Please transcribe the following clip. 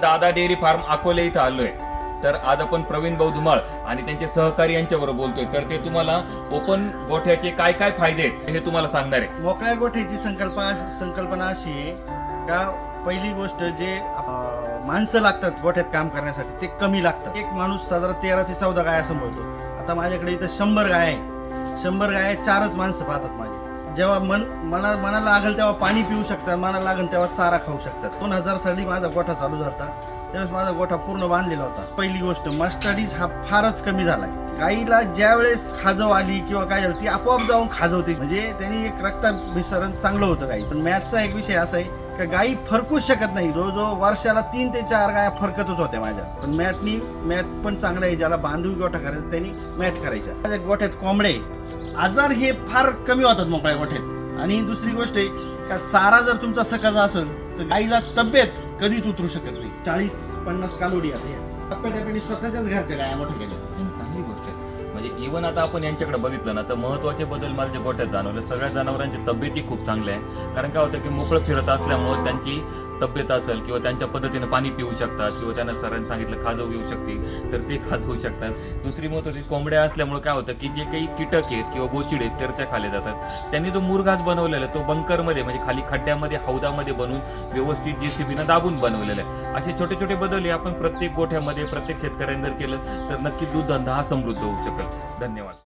दादा dairy form Akole इथं आलोय. तर आज आपण प्रवीण भाऊ धुमाळ आणि त्यांचे सहकारी यांच्याबरोबर बोलतोय. तर ते तुम्हाला ओपन गोठ्याचे काय काय फायदे आहेत हे तुम्हाला सांगणार आहे मोकळ्या गोठ्याची संकल्पना संकल्पना अशी आहे का पहिली गोष्ट जे अं, माणसं लागतात गोठ्यात काम करण्यासाठी ते कमी लागतात. एक माणूस साधारण तेरा ते चौदा गाया सांभाळतो. आता माझ्याकडे इथं शंभर गाय आहे शंभर गाय चारच माणसं पाहतात माझे. जेव्हा मन मना मनाला लागेल तेव्हा पाणी पिऊ शकतात मनाला लागेल तेव्हा चारा खाऊ शकतात दोन हजार साली माझा गोठा चालू झाला त्यावेळेस माझा गोठा पूर्ण बांधलेला होता. पहिली गोष्ट मस्टडीज हा फारच कमी झाला गाईला ज्या वेळेस खाजव आली किंवा काय झालं ती आपोआप जाऊन खाजवते. म्हणजे त्यांनी एक रक्ताभिसरण चांगलं होतं गाई पण मॅथचा एक विषय असा आहे का गाई फरकूच शकत नाही. जो जो वर्षाला तीन ते चार गाया फरकतच होत्या माझ्या. पण मॅटनी मॅट पण चांगला आहे. ज्याला बांधून गोठा करायचा त्यांनी मॅट करायचा. माझ्या गोठ्यात कोंबडे आजार हे फार कमी होतात मोकळ्या गोठ्यात. आणि दुसरी गोष्ट आहे का चारा जर तुमचा सकाळचा असेल तर गाईला तब्येत कधीच उतरू शकत नाही. चाळीस पन्नास कालोडी आता या टप्प्याटप्प्याने स्वतःच्याच घरच्या गाया मोठ्या केल्या. चांगली गोष्ट म्हणजे इव्हन आता आपण यांच्याकडे बघितलं ना तर महत्त्वाचे बदल मला जे गोठ्यात जाणवले सगळ्या जनावरांची तब्येती खूप चांगल्या आहे. कारण काय होतं की मोकळं फिरत असल्यामुळे त्यांची तब्येत असेल किंवा त्यांच्या पद्धतीने पाणी पिऊ शकतात किंवा त्यांना सरांनी सांगितलं खाजव येऊ शकते तर ते खाजवू शकतात. दुसरी महत्वाची कोंबड्या असल्यामुळे काय होतं की जे काही कीटक आहेत किंवा गोचिड आहेत तर त्या खाले जातात. त्यांनी जो मुरघास बनवलेला आहे तो बंकरमध्ये म्हणजे खाली खड्ड्यामध्ये हौदामध्ये बनवून व्यवस्थित जेसीबीनं दाबून बनवलेलं आहे. असे छोटे छोटे बदल हे आपण प्रत्येक गोठ्यामध्ये प्रत्येक शेतकऱ्यांनी जर केलं तर नक्की दूध धंदा हा समृद्ध होऊ शकेल. धन्यवाद.